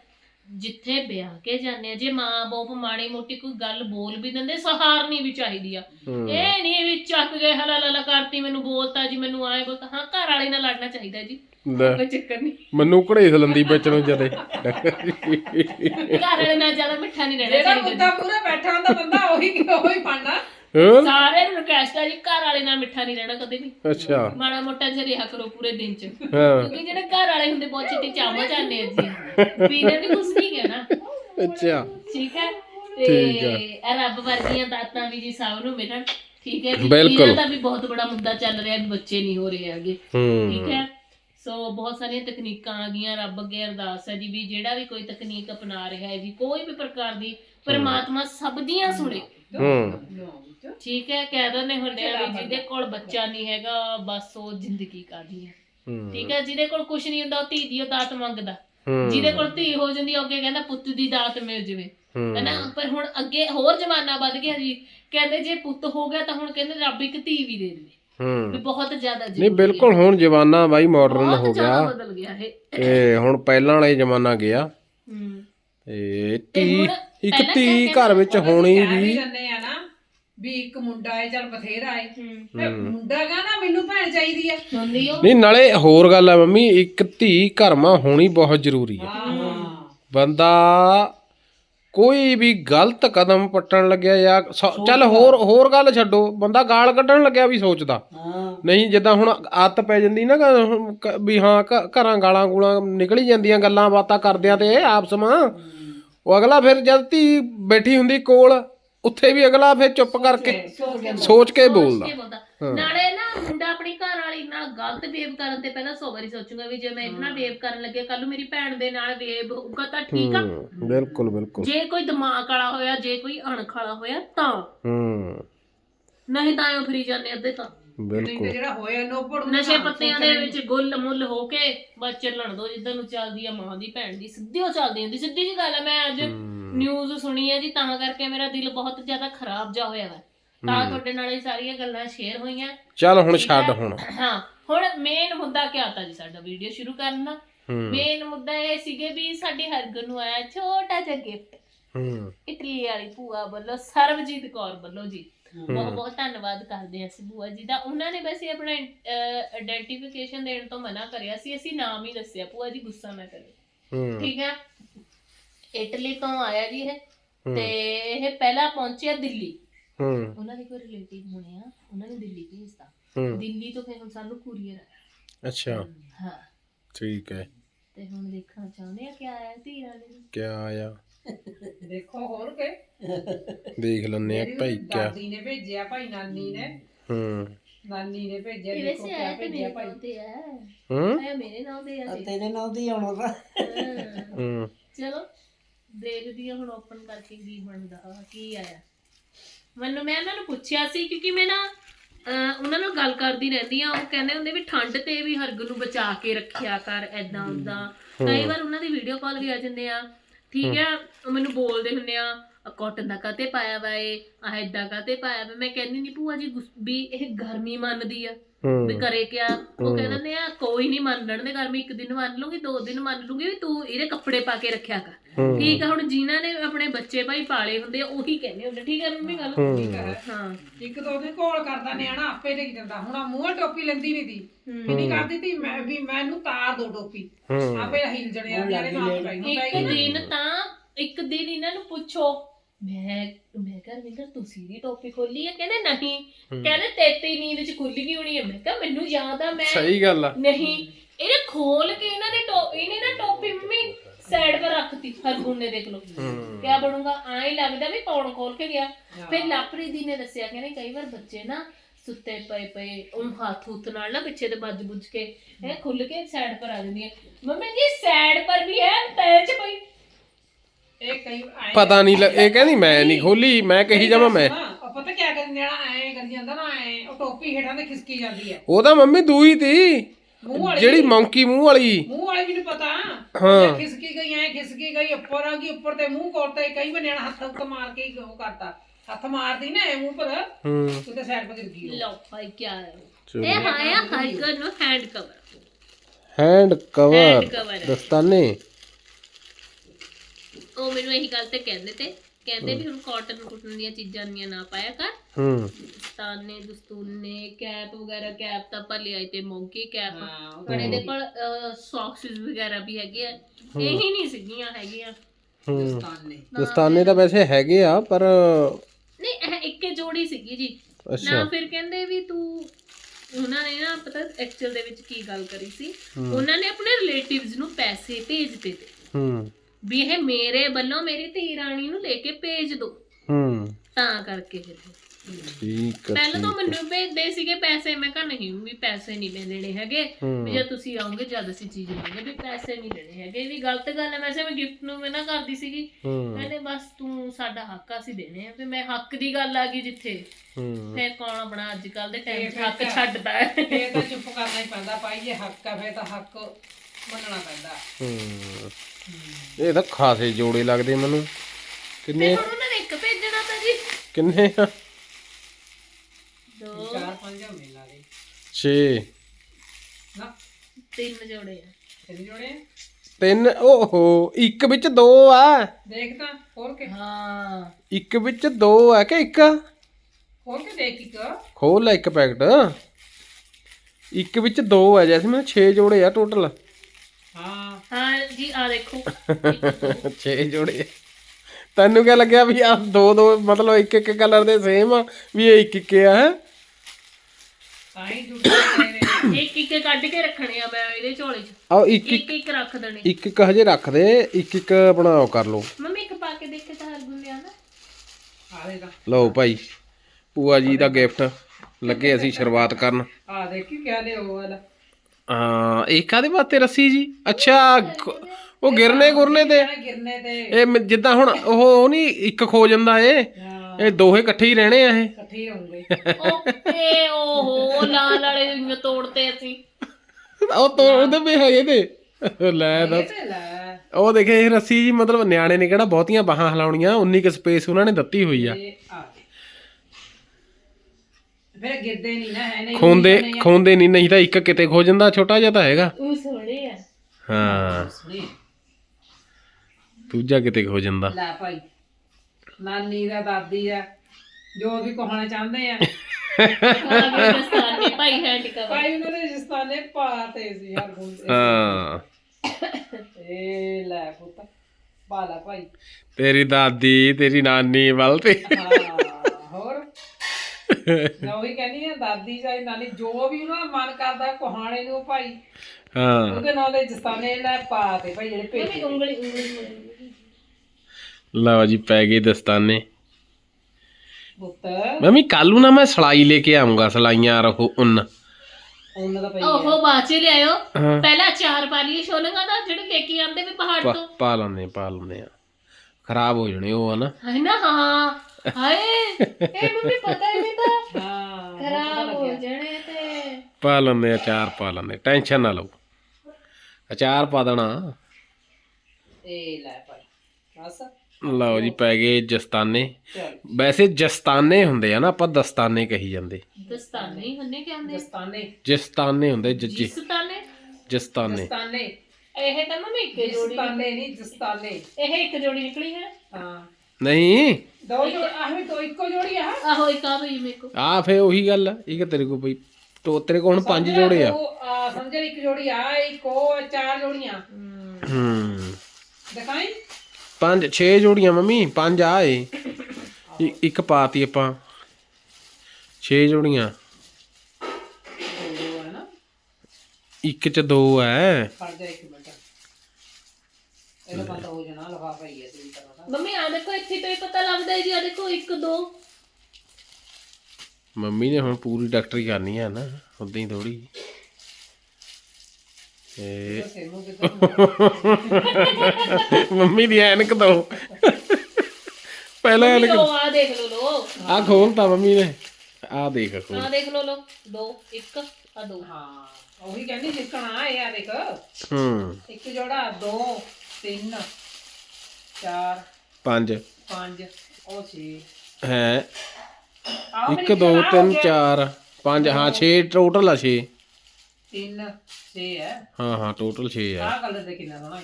ਜਿੱਥੇ ਵਿਆਹ ਕੇ ਜਾਂਦੇ ਆ ਜੇ ਮਾਂ ਬਾਪ ਮਾੜੀ ਮੋਟੀ ਕੋਈ ਗੱਲ ਬੋਲ ਵੀ ਦਿੰਦੇ ਸਹਾਰਨੀ ਵੀ ਚਾਹੀਦੀ ਆ। ਇਹ ਨਹੀਂ ਵੀ ਚੱਕ ਗਏ ਹਲਾ ਲਲਾ ਕਰਤੀ ਮੈਨੂੰ ਬੋਲਤਾ ਜੀ ਮੈਨੂੰ ਆਏ ਬੋਲਤਾ। ਹਾਂ ਘਰ ਵਾਲੇ ਨਾਲ ਲੜਨਾ ਚਾਹੀਦਾ ਜੀ। ਕੋਈ ਚੱਕਰ ਨਹੀਂ ਮੈਨੂੰ ਘੜੇਸ ਲੰਦੀ ਵਿੱਚ ਨੂੰ ਜਦੇ। ਘਰ ਵਾਲੇ ਨਾਲ ਜ਼ਿਆਦਾ ਮਿੱਠਾ ਨਹੀਂ ਰਹਿਣਾ ਜਿਹੜਾ ਮੁੱਦਾ ਪੂਰਾ ਬੈਠਾ ਹੁੰਦਾ ਬੰਦਾ ਉਹੀ ਉਹੀ ਬਣਦਾ। ਹਾਂ? ਸਾਰਿਆਂ ਨੂੰ ਰਿਕਵੈਸਟ ਜੀ ਘਰ ਵਾਲੇ ਨਾਲ ਮਿੱਠਾ ਨਹੀਂ ਰਹਿਣਾ ਕਦੇ ਵੀ। ਅੱਛਾ। ਮਾੜਾ ਮੋਟਾ ਜਿਹਾ ਰਿਹਾ ਕਰੋ ਪੂਰੇ ਦਿਨ ਚ। ਹਾਂ। ਕਿਉਂਕਿ ਜਿਹੜੇ ਘਰ ਵਾਲੇ ਹੁੰਦੇ ਬਹੁਤ ਛੇਤੀ ਚਾਮਾ ਜਾਂਦੇ ਆ ਜੀ। ਪੀਣੇ ਵੀ ਕੁਝ ਨਹੀਂ ਕਹਿਣਾ ਅੱਛਾ। ਠੀਕ ਹੈ? ਠੀਕ ਹੈ। ਇਹ ਰੱਬ ਵਰਗੀਆਂ ਦਾਤਾਂ ਵੀ ਜੀ ਸਭ ਨੂੰ ਮਿਲਣ। ਠੀਕ ਹੈ ਜੀ? ਬਿਲਕੁਲ। ਇਹਨਾਂ ਦਾ ਵੀ ਬਹੁਤ ਬੜਾ ਮੁੱਦਾ ਚੱਲ ਰਿਹਾ ਵੀ ਬੱਚੇ ਨਹੀਂ ਹੋ ਰਹੇ ਹੈਗੇ। ਠੀਕ ਹੂੰ? ਹੈ ਸੋ ਬਹੁਤ ਸਾਰੀਆਂ ਤਕਨੀਕਾਂ ਆ ਗਈਆਂ ਰੱਬ ਅੱਗੇ ਅਰਦਾਸ ਹੈ ਜੀ ਵੀ ਜਿਹੜਾ ਵੀ ਕੋਈ ਤਕਨੀਕ ਅਪਣਾ ਰਿਹਾ ਹੈ ਜੀ ਕੋਈ ਵੀ ਪ੍ਰਕਾਰ ਦੀ ਪਰਮਾਤਮਾ ਸਭ ਦੀਆਂ ਸੁਣੇ। ਹੂੰ। ਠੀਕ ਹੈ ਕਹਿ ਦਿੰਦੇ ਹੁੰਦੇ ਆ ਵੀ ਜਿਹਦੇ ਕੋਲ ਬੱਚਾ ਨਹੀਂ ਹੈਗਾ ਬਸ ਉਹ ਜ਼ਿੰਦਗੀ ਕਾਦੀ ਹੈ। ਹੂੰ। ਠੀਕ ਹੈ ਜਿਹਦੇ ਕੋਲ ਕੁਝ ਨਹੀਂ ਹੁੰਦਾ ਉਹ ਧੀ ਦੀ ਉਹ ਦਾਤ ਮੰਗਦਾ। ਹੂੰ। ਜਿਹਦੇ ਕੋਲ ਧੀ ਹੋ ਜਾਂਦੀ ਆ, ਉਹ ਅੱਗੇ ਕਹਿੰਦਾ ਪੁੱਤ ਦੀ ਦਾਤ ਮਿਲ ਜਵੇ। ਹੂੰ। ਹੈਨਾ? ਪਰ ਹੁਣ ਅੱਗੇ ਹੋਰ ਜ਼ਮਾਨਾ ਵੱਧ ਗਿਆ ਜੀ। ਕਹਿੰਦੇ ਜੇ ਪੁੱਤ ਹੋ ਗਿਆ ਤਾਂ ਹੁਣ ਕਹਿੰਦੇ ਰੱਬ ਇੱਕ ਧੀ ਵੀ ਦੇ ਦੇਵੇ। ਵੀ ਹੂੰ ਬਹੁਤ ਜ਼ਿਆਦਾ ਨਹੀਂ ਜ਼ਰੂਰੀ ਬਿਲਕੁਲ ਹੁਣ ਜਮਾਨਾ ਬਾਈ ਹੈ। ਮਾਡਰਨ ਹੋ ਗਿਆ। ਬਦਲ ਗਿਆ ਇਹ। ਤੇ ਹੁਣ ਪਹਿਲਾਂ ਵਾਲੇ ਜਮਾਨਾ ਗਿਆ। ਹੂੰ। ਤੇ ਧੀ ਇੱਕ ਧੀ ਘਰ ਵਿੱਚ ਹੋਣੀ ਵੀ ਵੀ ਜਾਂਦੇ ਆ ਨਾ। ਵੀ ਇੱਕ ਮੁੰਡਾ ਹੈ ਚਲ ਬਥੇਰਾ ਹੈ ਹੂੰ। ਤੇ ਮੁੰਡਾ ਕਹਿੰਦਾ ਮੈਨੂੰ ਭੈਣ ਚਾਹੀਦੀ ਹੈ ਹੁੰਦੀ ਉਹ? ਨਹੀਂ ਨਾਲੇ ਹੋਰ ਗੱਲ ਆ ਮੰਮੀ ਇੱਕ ਧੀ ਘਰ ਮਾ ਹੋਣੀ ਬਹੁਤ ਜ਼ਰੂਰੀ ਹੈ ਹਾਂ। ਬੰਦਾ ਕੋਈ ਵੀ ਗਲਤ ਕਦਮ ਪੱਟਣ ਲੱਗਿਆ ਜਾਂ ਸੌ- ਚੱਲ ਹੋਰ ਹੋਰ ਗੱਲ ਛੱਡੋ ਬੰਦਾ ਗਾਲ ਕੱਢਣ ਲੱਗਿਆ ਵੀ ਸੋਚਦਾ। ਨਹੀਂ ਜਿੱਦਾਂ ਹੁਣ ਆਦਤ ਪੈ ਜਾਂਦੀ ਨਾ ਕ- ਹੁਣ ਕ- ਵੀ ਹਾਂ ਘ- ਘਰਾਂ ਗਾਲਾਂ ਗੂਲਾਂ ਨਿਕਲੀ ਜਾਂਦੀਆਂ ਗੱਲਾਂ ਬਾਤਾਂ ਕਰਦਿਆਂ ਤੇ ਆਪਸ ਵਿੱਚ ਉਹ ਅਗਲਾ ਫਿਰ ਜਦ ਧੀ ਬੈਠੀ ਹੁੰਦੀ ਕੋਲ ਉੱਥੇ ਵੀ ਅਗਲਾ ਫਿਰ ਚੁੱਪ ਕਰਕੇ ਸੋਚ ਕੇ ਬੋਲਦਾ। ਨਾਲੇ ਨਾ ਮੁੰਡਾ ਆਪਣੀ ਘਰ ਵਾਲੀ ਨਾਲ ਗਲਤ ਵੇਵ ਕਰਨ ਤੇ ਪਹਿਲਾਂ ਸੌ ਵਾਰੀ ਸੋਚੂਗਾ ਵੀ ਜੇ ਮੈਂ ਨਾਲ ਵੇਵ ਕਰਨ ਲੱਗੇ ਕੱਲ ਨੂੰ ਮੇਰੀ ਭੈਣ ਦੇ ਨਾਲ ਵੇਵ ਹੋਊਗਾ ਤਾਂ ਠੀਕ ਆ। ਬਿਲਕੁਲ ਬਿਲਕੁਲ। ਜੇ ਕੋਈ ਦਿਮਾਗ ਵਾਲਾ ਹੋਇਆ ਜੇ ਕੋਈ ਅਣਖ ਵਾਲਾ ਹੋਇਆ ਤਾਂ। ਹੂੰ। ਨਹੀਂ ਤਾਂ ਐਂ ਫਰੀ ਜਾਂਦੇ ਅੱਧੇ ਤਾਂ। ਬਿਲਕੁਲ। ਤੇ ਜਿਹੜਾ ਹੋਇਆ ਨੋਪੜ ਨੂੰ ਨਸ਼ੇ ਪੱਤਿਆਂ ਦੇ ਵਿੱਚ ਗੁੱਲ ਮੁੱਲ ਹੋ ਕੇ ਬਸ ਚੱਲਣ ਦੋ ਜਿੱਦਾਂ ਨੂੰ ਚੱਲਦੀ ਆ ਮਾਂ ਦੀ ਭੈਣ ਦੀ ਸਿੱਧੀ ਉਹ ਚੱਲਦੀ ਹੁੰਦੀ ਸਿੱਧੀ ਜੀ ਗੱਲ ਹੈ ਮੈਂ ਅੱਜ ਨਿਊਜ਼ ਸੁਣੀ ਹੈ ਜੀ ਤਾਂ ਕਰਕੇ ਮੇਰਾ ਦਿਲ ਬਹੁਤ ਜ਼ਿਆਦਾ ਖਰਾਬ ਜਾ ਹੋਇਆ ਵਾ। ਤਾਂ ਤੁਹਾਡੇ ਨਾਲ ਇਹ ਸਾਰੀਆਂ ਗੱਲਾਂ ਸ਼ੇਅਰ ਹੋਈਆਂ। ਚੱਲ ਹੁਣ ਛੱਡ ਹੁਣ। ਹਾਂ ਹੁਣ ਮੇਨ ਮੁੱਦਾ ਕੀ ਆਤਾ ਜੀ ਸਾਡਾ ਵੀਡੀਓ ਸ਼ੁਰੂ ਕਰਨ ਦਾ? ਮੇਨ ਮੁੱਦਾ ਇਹ ਸੀਗੇ ਵੀ ਸਾਡੇ ਹਰਗਨ ਨੂੰ ਆਇਆ ਛੋਟਾ ਜਿਹਾ ਗਿਫਟ ਹੂੰ। ਇਟਲੀ ਵਾਲੀ ਭੂਆ ਵੱਲੋਂ ਸਰਬਜੀਤ ਕੌਰ ਵੱਲੋਂ ਜੀ। ਬਹੁਤ ਬਹੁਤ ਧੰਨਵਾਦ ਕਰਦੇ ਹਾਂ ਅਸੀਂ ਭੂਆ ਜੀ ਦਾ। ਉਹਨਾਂ ਨੇ ਵੈਸੇ ਆਪਣਾ ਆਇਡੈਂਟੀਫਿਕੇਸ਼ਨ ਦੇਣ ਤੋਂ ਮਨਾ ਕਰਿਆ ਸੀ। ਅਸੀਂ ਨਾਮ ਹੀ ਦੱਸਿਆ ਭੂਆ ਜੀ ਗੁੱਸਾ ਨਾ ਕਰਿਓ। ਠੀਕ ਹੈ ਇਟਲੀ ਤੋਂ ਆਇਆ ਜੀ ਇਹ ਤੇ ਇਹ ਪਹਿਲਾਂ ਪਹੁੰਚਿਆ ਦਿੱਲੀ। ਹੂੰ। ਉਹਨਾਂ ਦੇ ਕੋਈ ਰਿਲੇਟਿਵ ਹੋਣੇ ਆ ਉਹਨਾਂ ਨੇ ਦਿੱਲੀ ਭੇਜਤਾ। ਹੂੰ। ਦਿੱਲੀ ਤੋਂ ਫਿਰ ਹੁਣ ਸਾਨੂੰ ਕੁਰੀਅਰ ਆਇਆ। ਅੱਛਾ। ਹਾਂ ਠੀਕ ਹੈ। ਤੇ ਹੁਣ ਦੇਖਣਾ ਚਾਹੁੰਦੇ ਆ ਕਿ ਆਇਆ ਧੀ ਵਾਲੇ ਨੂੰ। ਕੀ ਆਇਆ? ਦੇਖੋ ਹੋਰ ਕੇ। ਦੇਖ ਲੈਣੇ ਆ ਭਾਈ ਕਿਆ। ਦਾਦੀ ਨੇ ਭੇਜਿਆ ਭਾਈ ਨਾਨੀ ਨੇ। ਹੂੰ। ਨਾਨੀ ਨੇ ਭੇਜਿਆ ਇਹ ਦੇਖੋ ਵੈਸੇ ਕਿਆ ਤੇ ਭੇਜਿਆ ਮੇਰੇ ਭਾਈ। ਨਾਂ ਤੇ ਆ। ਹੂੰ। ਆਇਆ ਮੇਰੇ ਨਾਂ ਤੇ ਆ। ਤੇਰੇ ਨਾਲ ਦੀ ਆਉਣਾ ਤਾਂ ਹਾਂ। ਹੂੰ। ਚਲੋ। ਦੇਖਦੀ ਆ ਹੁਣ ਓਪਨ ਕਰਕੇ ਕੀ ਬਣਦਾ ਕੀ ਆਇਆ। ਮੈਨੂੰ ਮੈਂ ਇਹਨਾਂ ਨੂੰ ਪੁੱਛਿਆ ਸੀ ਕਿਉਂਕਿ ਮੈਂ ਨਾ ਅਹ, ਉਹਨਾਂ ਨਾਲ ਗੱਲ ਕਰਦੀ ਰਹਿੰਦੀ ਆ ਉਹ ਕਹਿੰਦੇ ਹੁੰਦੇ ਵੀ ਠੰਡ ਤੇ ਵੀ ਹਰਗ ਨੂੰ ਬਚਾ ਕੇ ਰੱਖਿਆ ਕਰ ਐਦਾਂ ਉਦਾਂ ਕਈ ਵਾਰ ਉਹਨਾਂ ਦੀ ਵੀਡੀਓ ਕਾਲ ਵੀ ਆ ਜਾਂਦੇ ਆ। ਠੀਕ ਆ ਉਹ ਮੈਨੂੰ ਬੋਲਦੇ ਹੁੰਦੇ ਆ ਕਾਟਨ ਦਾ ਕਾਤੇ ਪਾਇਆ ਵਾ ਇਹ? ਆਹ ਏਦਾਂ ਕਾਤੇ ਪਾਇਆ ਵਾ? ਮੈਂ ਕਹਿੰਦੀ ਨਹੀਂ ਭੂਆ ਜੀ ਗੁੱਸ- ਵੀ ਇਹ ਗਰਮੀ ਮੰਨਦੀ ਆ। ਵੀ ਕਰੇ ਕਿਆ? ਉਹ ਕਹਿੰਦੇ ਨੇ ਆ ਕੋਈ ਨਹੀਂ ਮੰਨਣ ਦੇ ਗਰਮੀ ਇੱਕ ਦਿਨ ਮੰਨ ਲੂੰਗੀ ਦੋ ਦਿਨ ਮੰਨ ਲੂੰਗੀ ਵੀ ਤੂੰ ਇਹਦੇ ਕੱਪੜੇ ਪਾ ਕੇ ਰੱਖਿਆ ਕਰ। ਠੀਕ ਆ ਹੁਣ ਜਿਨ੍ਹਾਂ ਨੇ ਆਪਣੇ ਬੱਚੇ ਭਾਈ ਪਾਲੇ ਹੁੰਦੇ ਆ ਉਹੀ ਕਹਿੰਦੇ ਹੁੰਦੇ ਠੀਕ ਹੈ ਮੰਮੀ ਗੱਲ? ਹੂੰ। ਹਾਂ। ਇੱਕ ਦੋ ਦਿਨ ਕੋਲ ਕਰਦਾ ਨਿਆਣਾ ਆਪੇ ਡਿੱਗ ਜਾਂਦਾ ਹੁਣ ਆ ਮੂੰਹ ਟੋਪੀ ਲੈਂਦੀ ਨਹੀਂ ਦੀ। ਕਿੰਨੀ ਕਰਦੀ ਤੀ ਮੈਂ ਵੀ ਮੈਨੂੰ ਤਾਰ ਦੋ ਟੋਪੀ। ਆਪੇ ਹਿਲ ਜਣੇ ਆ ਜਿਹੜੇ ਨਾਲ ਪਈ ਨੂੰ ਇੱਕ ਦਿਨ ਤਾਂ ਇੱਕ ਦਿਨ ਇਹਨਾਂ ਨੂੰ ਪੁੱਛੋ ਮੈਂ ਮੈਂ ਕਿਹਾ ਰਵਿੰਦਰ ਤੁਸੀਂ ਦੀ ਟੋਪੀ ਖੋਲੀ ਹੈ? ਕਹਿੰਦੇ ਨਹੀਂ। ਕਹਿੰਦੇ ਤੇਤੀ ਨੀਂਦ ਚ ਖੁੱਲ ਗਈ ਹੋਣੀ ਹੈ? ਮੈਂ ਕਿਹਾ ਮੈਨੂੰ ਯਾਦ ਆ ਮੈਂ ਸਹੀ ਗੱਲ ਆ। ਨਹੀਂ। ਇਹਨੇ ਖੋਲ ਕੇ ਇਹਨਾਂ ਨੇ ਟੋਪੀ ਇਹਨੇ ਨਾ ਟੋਪੀ ਮੰਮੀ ਸਾਈਡ 'ਤੇ ਰੱਖਤੀ ਹਰਗੁਣ ਨੇ ਦੇਖ ਲਓ। ਕਿਆ ਬਣੂਗਾ? ਐਂ ਲੱਗਦਾ ਵੀ ਪੌਣ ਖੋਲ ਕੇ ਗਿਆ। ਫਿਰ ਲਾਪਰੀ ਦੀ ਨੇ ਦੱਸਿਆ ਕਹਿੰਦੇ ਕਈ ਵਾਰ ਬੱਚੇ ਨਾ ਸੁੱਤੇ ਪਏ ਪਏ ਉਹ ਹੱਥ ਹੁੱਥ ਨਾਲ ਨਾ ਪਿੱਛੇ ਤੇ ਵੱਜ ਬੁੱਝ ਕੇ ਇਹ ਖੁੱਲ ਕੇ ਸਾਈਡ ਪਰ ਆ ਜਾਂਦੀ ਹੈ। ਮੰਮੀ ਜੀ ਸਾਈਡ ਪਰ ਵੀ ਹੈ ਤੈ ਚ ਪਈ ਇਹ ਕਈ ਆਏ ਪਤਾ ਨਹੀਂ ਇਹ ਕਹਿੰਦੀ ਮੈਂ ਨਹੀਂ ਖੋਲੀ ਮੈਂ ਕਹੀ ਜਾਵਾਂ ਮੈਂ। ਉਹ ਪਤਾ ਕਿਆ ਕਰ ਨਿਆਣਾ ਐ ਕਰੀ ਜਾਂਦਾ ਨਾ ਐ ਉਹ ਟੋਪੀ ਹੇਠਾਂ ਤੇ ਖਿਸਕੀ ਜਾਂਦੀ ਹੈ ਉਹ ਤਾਂ ਮੰਮੀ ਦੂਈ ਤੀ। ਮੂੰਹ ਵਾਲੀ ਜਿਹੜੀ ਮੌਂਕੀ ਮੂੰਹ ਵਾਲੀ। ਮੂੰਹ ਵਾਲੀ ਵੀ ਨਹੀਂ ਪਤਾ। ਹਾਂ। ਜੇ ਖਿਸਕੀ ਗਈ ਐ ਖਿਸਕੀ ਗਈ ਉੱਪਰ ਆ ਗਈ ਉੱਪਰ ਤੇ ਮੂੰਹ ਕੋਲਤੇ ਕਈ ਵਾਰ ਨਿਆਣਾ ਹੱਥ ਉੱਤੇ ਮਾਰ ਕੇ ਹੀ ਉਹ ਕਰਤਾ। ਹੱਥ ਮਾਰਦੀ ਨਾ ਐ ਮੂੰਹ ਪਰ ਹੂੰ। ਕਿਤੇ ਸਾਈਡ ਪਰ ਗਿਰ ਗਈ ਉਹ। ਲਓ ਭਾਈ ਕੀ ਹੈ ਚਲੋ। ਇਹ ਆਇਆ ਹਰਗੁਣ ਨੂੰ ਹੈਂਡ ਕਵਰ ਹੈਂਡ ਕਵਰ ਦਸਤਾਨੇ। ਉਹ ਮੈਨੂੰ ਇਹੀ ਗੱਲ ਤੇ ਕਹਿੰਦੇ ਤੇ ਕਹਿੰਦੇ ਵੀ ਹੁਣ ਕਾਟਨ ਕੁਟਨ ਦੀਆਂ ਚੀਜ਼ਾਂ ਨਹੀਂ ਨਾ ਪਾਇਆ ਕਰ। ਹੂੰ। ਦਸਤਾਨੇ ਦਸਤੂਨੇ ਕੈਪ ਵਗੈਰਾ ਕੈਪ ਤਾਂ ਆਪਾਂ ਲਿਆਈ ਤੇ ਮੌਂਕੀ ਕੈਪ। ਪਰ ਇਹਦੇ ਕੋਲ ਸੌਕਸਿਸ ਵਗੈਰਾ ਵੀ ਹੈਗੇ ਆ। ਇਹੀ ਨਹੀਂ ਸੀਗੀਆਂ ਹੈਗੀਆਂ। ਹੂੰ। ਦਸਤਾਨੇ। ਦਸਤਾਨੇ ਤਾਂ ਵੈਸੇ ਹੈਗੇ ਆ ਪਰ ਨਹੀਂ ਇਹ ਇੱਕੇ ਜੋੜੀ ਸੀਗੀ ਜੀ। ਨਾ ਫਿਰ ਕਹਿੰਦੇ ਵੀ ਤੂੰ ਉਹਨਾਂ ਨੇ ਨਾ ਪਤਾ ਐਕਚੁਅਲ ਦੇ ਵਿੱਚ ਕੀ ਗੱਲ ਕਰੀ ਸੀ। ਉਹਨਾਂ ਨੇ ਆਪਣੇ ਰਿਲੇਟਿਵਸ ਨੂੰ ਪੈਸੇ ਭੇਜ ਦਿੱਤੇ ਹੂੰ। ਵੀ ਇਹ ਮੇਰੇ ਵੱਲੋਂ ਮੇਰੀ ਧੀ ਰਾਣੀ ਨੂੰ ਲੈ ਕੇ ਭੇਜ ਦੋ। ਹੂੰ। ਤਾਂ ਕਰਕੇ ਫਿਰ। ਠੀਕ ਆ, ਪਹਿਲਾਂ ਤਾਂ। ਮੈਨੂੰ ਭੇਜਦੇ ਸੀਗੇ ਪੈਸੇ ਮੈਂ ਕਿਹਾ ਨਹੀਂ ਵੀ ਪੈਸੇ ਨਹੀਂ ਮੈਂ ਲੈਣੇ ਹੈਗੇ। ਵੀ ਜੇ ਤੁਸੀਂ ਆਓਗੇ ਜਦ ਅਸੀਂ ਚੀਜ਼ ਲੈਣੀ ਵੀ ਪੈਸੇ ਨਹੀਂ ਲੈਣੇ ਹੈਗੇ। ਇਹ ਵੀ ਗਲਤ ਗੱਲ ਹੈ ਵੈਸੇ ਮੈਂ ਗਿਫਟ ਨੂੰ ਮੈਂ ਨਾ ਕਰਦੀ ਸੀਗੀ। ਹੂੰ। ਕਹਿੰਦੇ ਬਸ ਤੂੰ ਸਾਡਾ ਹੱਕ ਆ, ਅਸੀਂ ਦੇਣੇ ਆ। ਵੀ ਮੈਂ ਹੱਕ ਦੀ ਗੱਲ ਆ ਗਈ ਜਿੱਥੇ। ਹੂੰ। ਫਿਰ ਕੌਣ ਆਪਣਾ ਅੱਜ ਕੱਲ ਦੇ ਟਾਈਮ 'ਚ ਇਹ ਹੱਕ ਛੱਡਦਾ ਹੈ? ਇਹ ਤਾਂ ਚੁੱਪ ਕਰਨਾ ਹੀ ਪੈਂਦਾ ਭਾਈ ਜੇ ਹੱਕ ਆ ਫੇਰ ਤਾਂ ਹੱਕ ਪੈਂਦਾ। ਹੂੰ। ਇਹ ਤਾਂ ਖਾਸੇ ਜੋੜੇ ਲੱਗਦੇ ਮੈਨੂੰ। ਕਿੰਨੇ? ਹੁਣ ਉਹਨਾਂ ਨੇ ਇੱਕ ਭੇਜਣਾ ਤਾਂ ਜੀ। ਕਿੰਨੇ ਆ? ਦੋ ਚਾਰ ਪੰਜ ਹੋਣੇ ਲਾਗੇ 6 ਨਾ। ਤਿੰਨ ਜੋੜੇ ਆ। ਕਿੰਨੇ ਜੋੜੇ ਆ? ਤਿੰਨ ਓਹੋ ਇੱਕ ਵਿੱਚ ਦੋ ਆ। ਦੇਖ ਤਾਂ ਖੋਲ ਕੇ। ਹਾਂ। ਇੱਕ ਵਿੱਚ ਦੋ ਆ ਕਿ ਇੱਕ? ਖੋਲ ਕੇ ਦੇਖ ਇੱਕ। ਖੋਲ ਲੈ ਇੱਕ ਪੈਕਟ। ਇੱਕ ਵਿੱਚ ਦੋ ਆ ਜੈਸਮੀਨ 6 ਜੋੜੇ ਆ ਟੋਟਲ ਹਾਂ। ਹਾਂ ਜੀ ਆ ਦੇਖੋ। 6 ਜੋੜੇ। ਤੈਨੂੰ ਕਿਆ ਲੱਗਿਆ ਵੀ ਆ ਦੋ ਦੋ ਮਤਲਬ ਇੱਕ ਇੱਕ ਕਲਰ ਦੇ ਸੇਮ ਆ ਵੀ ਇਹ ਇੱਕ ਇੱਕ ਆ ਹੈ? ਤਾਂ ਹੀ ਜੁੜੇ ਹੋਏ ਨੇ। ਇੱਕ ਇੱਕ ਕੱਢ ਕੇ ਰੱਖਣੇ ਆ ਮੈਂ ਇਹਦੇ ਝੋਲੇ 'ਚ। ਆ ਇੱਕ ਇੱਕ ਇੱਕ ਇੱਕ ਰੱਖ ਦੇਣੇ। ਇੱਕ ਇੱਕ ਹਜੇ ਰੱਖ ਦੇ ਇੱਕ ਇੱਕ ਬਣਾਓ ਕਰ ਲਓ। ਮੰਮੀ ਇੱਕ ਪਾ ਕੇ ਦੇਖੇ ਤਾਂ ਹਰਗੁਣ ਨਾ। ਆ ਦੇ ਲਓ ਭਾਈ ਪੂਆ ਜੀ ਦਾ ਗਿਫਟ ਲੱਗੇ ਅਸੀਂ ਸ਼ੁਰੂਆਤ ਕਰਨ। ਆ ਦੇਖੀ ਕਿਆ ਦੇ ਉਹ ਵਾਲਾ। ਹਾਂ ਇਹ ਕਾਦੇ ਵਾਸਤੇ ਰੱਸੀ ਜੀ? ਅੱਛਾ ਉਹ ਗਿਰਨੇ ਗੁਰਨੇ ਤੇ। ਆ ਗਿਰਨੇ ਤੇ। ਇਹ ਮ- ਜਿੱਦਾਂ ਹੁਣ ਉਹ ਨਹੀਂ ਇੱਕ ਖੋ ਜਾਂਦਾ ਏ ਹਾਂ। ਇਹ ਦੋਹੇ ਇਕੱਠੇ ਹੀ ਰਹਿਣੇ ਆ ਇਹ। ਇਕੱਠੇ ਹੀ ਹੋਣਗੇ। ਓਕੇ ਓਹੋ ਲਾਲ ਵਾਲੇ ਤੋੜਤੇ ਅਸੀਂ। ਉਹ ਤੋਂ ਉਹਦੇ ਵੀ ਹੈਗੇ ਤੇ। ਲੈ ਦੱਸ। ਤੇ ਲੈ। ਉਹ ਦੇਖੇ ਇਹ ਰੱਸੀ ਜੀ ਮਤਲਬ ਨਿਆਣੇ ਨੇ ਕਿਹੜਾ ਬਹੁਤੀਆਂ ਬਾਹਾਂ ਹਿਲਾਉਣੀਆਂ ਉਨੀ ਕੁ ਸਪੇਸ ਉਹਨਾਂ ਨੇ ਦਿੱਤੀ ਹੋਈ ਆ। ਇਹ ਆ। ਫਿਰ ਗਿਰਦੇ ਨਹੀਂ ਨਾ ਹੈ ਨਹੀਂ ਖੋਂਦੇ ਖੋਂਦੇ ਨਹੀਂ ਨਹੀਂ ਤਾਂ ਇੱਕ ਕਿਤੇ ਖੋ ਜਾਂਦਾ ਛੋਟਾ ਜਿਹਾ ਤਾਂ ਹੈਗਾ। ਉਹ ਸੋਹਣੇ ਆ। ਹਾਂ। ਸੁਣੀ ਦੂਜਾ ਕਿਤੇ ਖੋ ਜਾਂਦਾ। ਲੈ ਭਾਈ ਨਾਨੀ ਦਾ ਦਾਦੀ ਦਾ ਜੋ ਵੀ ਕਹਾਣਾ ਚਾਹੁੰਦੇ ਆ। ਆਗੇ ਦਸਤਾਨੇ ਭਾਈ ਹੈਂਡ ਕਵਰ ਭਾਈ ਉਹਨਾਂ ਦੇ ਜਿਸਤਾਨੇ ਪਾਤੇ ਸੀ ਯਾਰ ਹੁਣ ਹਾਂ। ਇਹ ਲੈ ਪੁੱਤ ਬਾਲਾ ਭਾਈ। ਤੇਰੀ ਦਾਦੀ ਤੇਰੀ ਨਾਨੀ ਵੱਲ ਤੇ। ਹਾਂ। ਮੈਂ ਉਹੀ ਕਹਿੰਦੀ ਆ ਦਾਦੀ ਚਾਹੇ ਨਾਨੀ ਜੋ ਵੀ ਉਹਨਾਂ ਦਾ ਮਨ ਕਰਦਾ ਕਹਾਣੇ ਨੂੰ ਭਾਈ। ਹਾਂ। ਉਹਦੇ ਨਾਲ ਦੇ ਜਿਸਤਾਨੇ ਲੈ ਪਾਤੇ ਭਾਈ ਜਿਹੜੇ ਭੇਜੇ ਉਂਗਲੀ ਉਂਗਲੀ ਲਓ ਜੀ ਪੈ ਗਏ ਦਸਤਾਨੇ। ਪੁੱਤ। ਮੰਮੀ ਕੱਲੂ ਨਾ ਮੈਂ ਸਲਾਈ ਲੈ ਕੇ ਆਉਂਗਾ ਸਲਾਈਆਂ ਰਹੋ ਉਨ। ਉਹਨਾਂ ਦਾ ਪਈ ਆ ਓਹੋ ਬਾਚੇ ਲਿਆਇਓ। ਹਾਂ। ਪਹਿਲਾਂ ਚਾਰ ਪਾ ਲਈਏ ਛੋਲੰਗਾ ਦਾ ਜਿਹੜੇ ਲੈ ਕੇ ਆਂਦੇ ਵੀ ਪਹਾੜ ਪਾ- ਤੋਂ। ਪਾ ਲੈਂਦੇ ਪਾ ਲੈਂਦੇ ਆ ਖਰਾਬ ਹੋ ਜਾਣੇ ਉਹ ਹਨਾ? ਹੈ ਨਾ? ਹਾਂ। ਹਾਏ ਇਹ ਮੰਮੀ ਪਤਾ ਹੀ ਨਹੀਂ ਤਾਂ। ਹਾਂ ਖਰਾਬ ਹੋ ਜਾਣੇ ਤੇ। ਪਾ ਲੈਂਦੇ ਅਚਾਰ ਪਾ ਲੈਂਦੇ ਟੈਨਸ਼ਨ ਨਾ ਲਓ। ਅਚਾਰ ਪਾ ਦੇਣਾ। ਇਹ ਲੈ ਭਾਈ ਬਸ। ਲਓ ਜੀ ਪੈ ਗਏ ਜਸਤਾਨੇ। ਚਲ। ਵੈਸੇ ਜਸਤਾਨੇ ਹੁੰਦੇ ਆ ਨਾ ਆਪਾਂ ਦਸਤਾਨੇ ਕਹੀ ਜਾਂਦੇ। ਦਸਤਾਨੇ ਹੀ ਹੁੰਨੇ ਕਹਿੰਦੇ। ਜਿਸਤਾਨੇ ਜਸਤਾਨੇ ਹੁੰਦੇ ਜੱਜੀ ਜਿਸਤਾਨੇ। ਜਸਤਾਨੇ। ਜਿਸਤਾਨੇ। ਇਹ ਤਾਂ ਮੰਮੀ ਇੱਕ ਜੋੜੀ ਜਿਸਤਾਨੇ ਨਹੀਂ ਜਿਸਤਾਨੇ। ਇਹ ਇੱਕ ਜੋੜੀ ਨਿਕਲੀ ਹੈ। ਹਾਂ। ਨਹੀਂ ਦੋ ਜੋੜ ਆਹਵੇਂ ਦੋ ਇੱਕੋ ਜੋੜੀ ਆ। ਆਹੋ ਇੱਕ ਆ ਵੀ ਮੇਰੇ ਕੋ ਆ ਫੇ ਉਹੀ ਗੱਲ ਆ ਇਹ ਕਿ ਤੇਰੇ ਕੋਲ ਬਈ ਤੋ ਤੇਰੇ ਕੋਲ ਹੁਣ ਪੰਜ ਜੋੜੇ ਆ। ਉਹ ਆ ਸਮਝ ਲੈ ਇੱਕ ਜੋੜੀ ਆ ਇੱਕ ਉਹ ਚਾਰ ਜੋੜੀਆਂ। ਹੂੰ ਦਿਖਾਈ? ਪੰਜ 6 ਜੋੜੀਆਂ ਮੰਮੀ ਪੰਜ ਆ ਏ ਇ- ਇੱਕ ਪਾਤੀ ਆਪਾਂ। 6 ਜੋੜੀਆਂ। ਦੋ ਦੋ ਹੈ ਨਾ ਇੱਕ ਚ ਦੋ ਐ। ਫੜ ਜਾ ਇੱਕ ਮਿੰਟ। ਇਹਦਾ ਬੰਦ ਹੋ ਜਾਣਾ ਲਫਾਫਾ ਹੀ ਹੈ ਮੰਮੀ ਆ ਦੇਖੋ ਇੱਥੇ ਤੋਂ ਹੀ ਪਤਾ ਲੱਗਦਾ ਹੈ ਜੀ ਆ ਦੇਖੋ ਇੱਕ ਦੋ। ਮੰਮੀ ਨੇ ਹੁਣ ਪੂਰੀ ਡਾਕਟਰੀ ਕਰਨੀ ਆ ਨਾ ਉਦਾਂ ਹੀ ਥੋੜੀ ਤੇ ਮੰਮੀ ਦੀ ਐਨਕ ਦੋ। ਪਹਿਲਾਂ ਐਨਕ ਲੋ ਆ ਦੇਖ ਲੋ ਲੋ ਆ ਖੋਲਤਾ ਮੰਮੀ ਨੇ। ਆ ਦੇਖ ਖੋਲ। ਆ ਦੇਖ ਲੋ ਲੋ ਦੋ ਇੱਕ ਆ ਦੋ। ਹਾਂ ਉਹੀ ਕਹਿੰਦੀ ਜਿੱਕਣਾ ਇਹ ਆ ਦੇਖ। ਹੂੰ। ਇੱਕ ਜੋੜਾ ਦੋ ਤਿੰਨ ਚਾਰ ਪੰਜ। ਪੰਜ ਉਹ ਛੇ। ਹੈ। ਆਹ ਇੱਕ ਦੋ ਤਿੰਨ ਚਾਰ ਪੰਜ ਹਾਂ 6 ਟੋਟਲ ਆ 6 ਤਿੰਨ ਛੇ ਹੈ। ਹਾਂ ਹਾਂ ਟੋਟਲ 6 ਆ ਆਹ ਕਲਰ ਦੇ ਕਿੰਨਾ ਸੋਹਣਾ ਹੈ।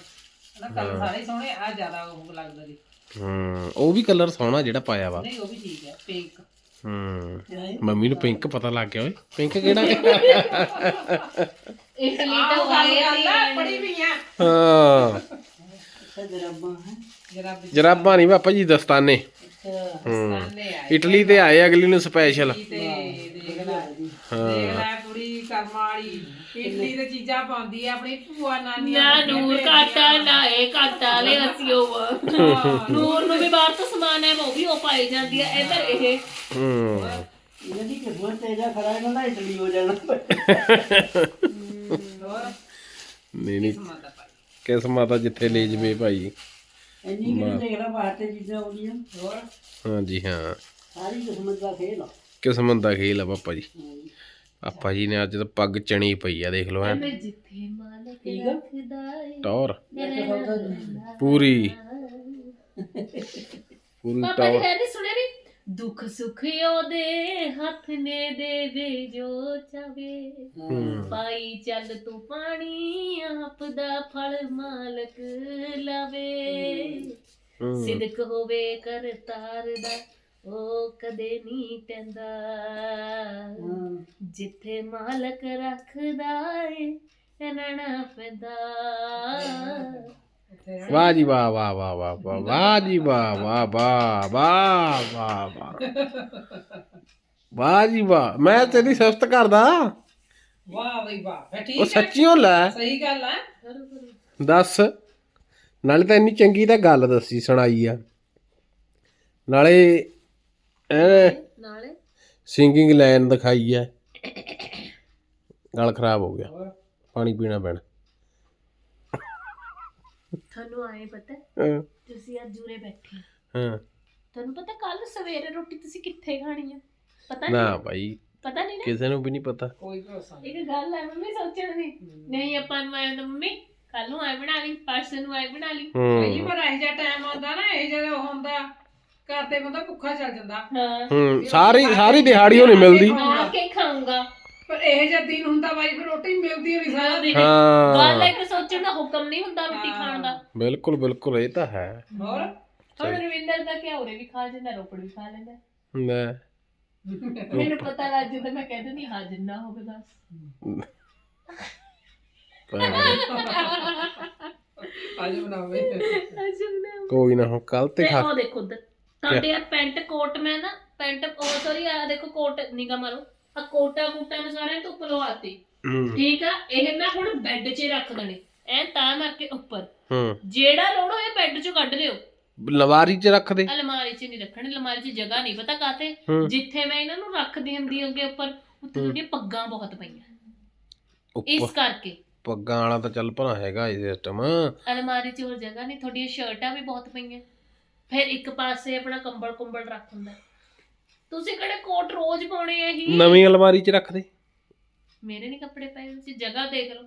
ਨਾ ਕਲਰ ਸਾਰੇ ਹੀ ਸੋਹਣੇ ਆ ਜ਼ਿਆਦਾ ਉਹ ਲੱਗਦਾ ਜੀ। ਹੂੰ ਉਹ ਵੀ ਕਲਰ ਸੋਹਣਾ ਜਿਹੜਾ ਪਾਇਆ ਵਾ। ਨਹੀਂ ਉਹ ਵੀ ਠੀਕ ਹੈ ਪਿੰਕ ਹੂੰ ਮੰਮੀ ਨੂੰ ਪਿੰਕ ਪਤਾ ਲੱਗ ਗਿਆ ਓਏ। ਪਿੰਕ ਕਿਹੜਾ? ਇਸ ਲਈ ਤਾਂ ਵਾਲੇ ਕਰਦਾ ਪੜੀ ਵੀ ਆ। ਹਾਂ। ਜਰਾ ਜਰਾਬਾਂ ਨਹੀਂ ਪਾਪਾ ਜੀ ਦਸਤਾਨੇ। ਆਏ ਇਟਲੀ ਤੇ ਆਏ ਅਗਲੀ ਨੂੰ ਸਪੈਸ਼ਲ ਤੇ ਦੇਖ ਲੈ। ਦੇਖ ਲੈ ਕੁੜੀ ਕਰਮ ਵਾਲੀ। ਇਟਲੀ ਦੇ ਚੀਜ਼ਾਂ ਪਾਉਂਦੀ ਆ ਆਪਣੀ ਭੂਆ ਨਾਨੀ ਨਾ ਨੂਰ ਘਾਟਾ ਨਾ ਇਹ ਘਾਟਾ ਲੈ ਅਸੀਂ ਉਹ। ਨੂਰ ਨੂੰ ਵੀ ਬਾਹਰ ਤੋਂ ਸਮਾਨ ਹੈ ਉਹ ਵੀ ਉਹ ਪਾਈ ਜਾਂਦੀ ਹੈ ਇਧਰ ਇਹ। ਹੂੰ। ਇਹਨਾਂ ਦੀ ਕਿਸਮਤ ਤੇਜਾ ਖੜਾ ਇਹਨਾਂ ਦਾ ਇਟਲੀ ਹੋ ਜਾਣਾ। ਹੋਰ? ਨਹੀਂ ਨਹੀਂ। ਮਾਤਾ ਪਾਈ ਕਿਸਮਤ ਆ ਜਿੱਥੇ ਲੈ ਜਵੇ ਭਾਈ? ਇੰਨੀ ਕਿ ਦੇਖ ਲੈ ਬਾਹਰ ਤੇ ਚੀਜ਼ਾਂ ਆਉਂਦੀਆਂ ਹੋਰ? ਹਾਂਜੀ ਹਾਂ। ਸਾਰੀ ਕਿਸਮਤ ਦਾ ਖੇਲ ਆ। ਕਿਸਮਤ ਦਾ ਖੇਲ ਆ ਪਾਪਾ ਜੀ। ਪਾਪਾ ਜੀ ਨੇ ਅੱਜ ਤਾਂ ਪੱਗ ਚਣੀ ਪਈ ਆ ਦੇਖ ਲਓ ਐ ਮੈਂ ਜਿੱਥੇ ਮਾਲਕ ਰੱਖਦਾ ਏ। ਟੌਰ। ਪੂਰੀ। ਪੂਰੀ ਪਾਪਾ ਜੀ ਟੌਰ। ਕਹਿੰਦੇ ਸੁਣਿਆ ਨੀ? ਦੁੱਖ ਸੁਖ ਉਹਦੇ ਹੱਥ ਨੇ ਦੇਵੇ ਜੋ ਚਾਵੇ। ਪਾਈ ਚੱਲ ਤੂੰ ਪਾਣੀ ਆਪ ਦਾ ਫਲ ਮਾਲਕ ਲਾਵੇ। ਸਿਦਕ ਹੋਵੇ ਕਰਤਾਰ ਦਾ ਉਹ ਕਦੇ ਨਹੀਂ ਟੰਦਾ। ਜਿੱਥੇ ਮਾਲਕ ਰੱਖਦਾ ਏ ਇਹਨਾਂ ਪੈਦਾ। ਵਾਹ ਜੀ ਵਾਹ ਵਾਹ ਵਾਹ ਵਾਹ ਵਾਹ ਵਾਹ ਜੀ ਵਾਹ ਵਾਹ ਵਾਹ ਵਾਹ ਵਾਹ ਵਾਹ। ਵਾਹ ਜੀ ਵਾਹ। ਮੈਂ ਤੇਰੀ ਸਿਫਤ ਕਰਦਾ। ਵਾਹ ਬਈ ਵਾਹ। ਫਿਰ ਉਹ ਠੀਕ ਹੈ। ਸੱਚੀਓ ਲੈ। ਸਹੀ ਗੱਲ ਹੈ। ਦੱਸ। ਨਾਲੇ ਤਾਂ ਇੰਨੀ ਚੰਗੀ ਤਾਂ ਗੱਲ ਦੱਸੀ ਸੁਣਾਈ ਆ। ਨਾਲੇ ਐ ਨਾਲੇ? ਸਿੰਗਿੰਗ ਲਾਈਨ ਦਿਖਾਈ ਆ ਗਲ ਖਰਾਬ ਹੋ ਗਿਆ। ਪਾਣੀ ਪੀਣਾ ਪੈਣਾ। ਤੁਹਾਨੂੰ ਆਏ ਪਤਾ ਹਾਂ, ਤੁਸੀਂ ਅੱਜ ਜੂਰੇ ਬੈਠੇ ਹਾਂ। ਤੁਹਾਨੂੰ ਪਤਾ ਕੱਲ ਸਵੇਰੇ ਰੋਟੀ ਤੁਸੀਂ ਕਿੱਥੇ ਖਾਣੀ ਆ? ਪਤਾ ਨਾ ਨਹੀਂ। ਭਾਈ ਪਤਾ ਨਹੀਂ ਨਾ। ਕਿਸੇ ਨੂੰ ਵੀ ਨਹੀਂ ਪਤਾ। ਕੋਈ ਭਰੋਸਾ ਨਹੀਂ। ਇੱਕ ਗੱਲ ਹੈ ਮੰਮੀ ਸੋਚਣ ਦੀ। ਨਹੀਂ ਆਪਾਂ ਨੂੰ ਆਏ ਤਾਂ ਮੰਮੀ ਕੱਲ ਨੂੰ ਆਏ ਬਣਾ ਲਈ ਪਰਸੋਂ ਨੂੰ ਆਏ ਬਣਾ ਲਈ। ਕਈ ਹੂੰ ਵਾਰ ਇਹੋ ਜਿਹਾ ਟਾਈਮ ਆਉਂਦਾ ਨਾ ਇਹ ਜਿਹੜਾ ਉਹ ਹੁੰਦਾ ਘਰ ਤੇ ਬੰਦਾ ਭੁੱਖਾ ਚੱਲ ਜਾਂਦਾ। ਹਾਂ। ਹੂੰ ਸਾਰੀ ਸਾਰੀ ਦਿਹਾੜੀ ਉਹ ਨਹੀਂ ਮਿਲਦੀ। ਆ ਕੇ ਖਾਊਂਗਾ। ਪਰ ਇਹ ਜਿਹਾ ਦਿਨ ਹੁੰਦਾ ਬਾਈ ਫਿਰ ਰੋਟੀ ਮਿਲਦੀ ਨਹੀਂ ਸਾਰਾ ਦਿਨ। ਗੱਲ ਹਾਂ। ਹੈ ਕਿ ਸੋਚਣ ਦਾ ਹੁਕਮ ਨਹੀਂ ਹੁੰਦਾ ਰੋਟੀ ਖਾਣ ਦਾ। ਬਿਲਕੁਲ ਬਿਲਕੁਲ ਇਹ ਤਾਂ ਹੈ। ਹੋਰ? ਹੁਣ ਰਵਿੰਦਰ ਦਾ ਕੀ ਉਰੇ ਵੀ ਖਾ ਜਾਂਦਾ ਰੋਪੜ ਵੀ ਖਾ ਲੈਂਦਾ। ਲੈ। ਮੈਨੂੰ ਪਤਾ ਲੱਗ ਜਾਂਦਾ ਮੈਂ ਕਹਿੰਦੀ ਨਹੀਂ ਹਾਜ਼ਰ ਨਾ ਹੋਵੇ ਬਸ। ਅੱਜ ਬਣਾਵੇ। ਕੋਈ ਨਾ ਹੁਣ ਕੱਲ ਤੇ ਤੇ ਖਾ ਉਹ ਦੇਖੋ ਉਧਰ ਤੁਹਾਡੇ ਆ ਪੈਂਟ ਕੋਟ ਮੈਂ ਨਾ ਪੈਂਟ ਉਹ ਸੌਰੀ ਆ ਦੇਖੋ ਕੋਟ ਨਿਗਾ ਮਾਰੋ। ਆ ਕੋਟਾ ਕੋਟਾ ਮੈਂ ਸਾਰਿਆਂ ਤੋਂ ਉੱਪਰ ਲਵਾਤੀ। ਹੂੰ। ਠੀਕ ਆ? ਇਹ ਮੈਂ ਹੁਣ ਬੈੱਡ 'ਚ ਰੱਖ ਦੇਣੇ। ਐ ਤਾਂ ਮਾਰ ਕੇ ਉੱਪਰ। ਹੂੰ। ਜਿਹੜਾ ਲੋੜੋ ਇਹ ਬੈੱਡ 'ਚੋਂ ਕੱਢ ਲਿਓ। ਲਵਾਰੀ 'ਚ ਰੱਖ ਦੇ। ਅਲਮਾਰੀ 'ਚ ਨਹੀਂ ਰੱਖਣੇ ਅਲਮਾਰੀ 'ਚ ਜਗ੍ਹਾ ਨਹੀਂ ਪਤਾ ਕਾਤੇ ਹੂੰ। ਜਿੱਥੇ ਮੈਂ ਇਹਨਾਂ ਨੂੰ ਰੱਖਦੀ ਹੁੰਦੀ ਅੱਗੇ ਉੱਪਰ ਉੱਥੇ ਤੁਹਾਡੀਆਂ ਪੱਗਾਂ ਬਹੁਤ ਪਈਆਂ। ਇਸ ਉੱਪਰ ਕਰਕੇ। ਪੱਗਾਂ ਵਾਲਾ ਤਾਂ ਚੱਲ ਭਲਾ ਹੈਗਾ ਇਹ ਸਿਸਟਮ ਅਲਮਾਰੀ 'ਚ ਹੋਰ ਜਗ੍ਹਾ ਨਹੀਂ ਤੁਹਾਡੀਆਂ ਸ਼ਰਟਾਂ ਵੀ ਬਹੁਤ ਪਈਆਂ। ਫਿਰ ਇੱਕ ਪਾਸੇ ਆਪਣਾ ਕੰਬਲ ਕੁੰਬਲ ਰੱਖ ਹੁੰਦਾ। ਤੁਸੀਂ ਕਿਹੜੇ ਕੋਟ ਰੋਜ਼ ਪਾਉਣੇ ਆ ਹੀ ਨਵੀਂ ਅਲਮਾਰੀ 'ਚ ਰੱਖ ਦੇ। ਮੇਰੇ ਨਹੀਂ ਕੱਪੜੇ ਪਏ ਤੁਸੀਂ ਜਗ੍ਹਾ ਦੇਖ ਲਓ।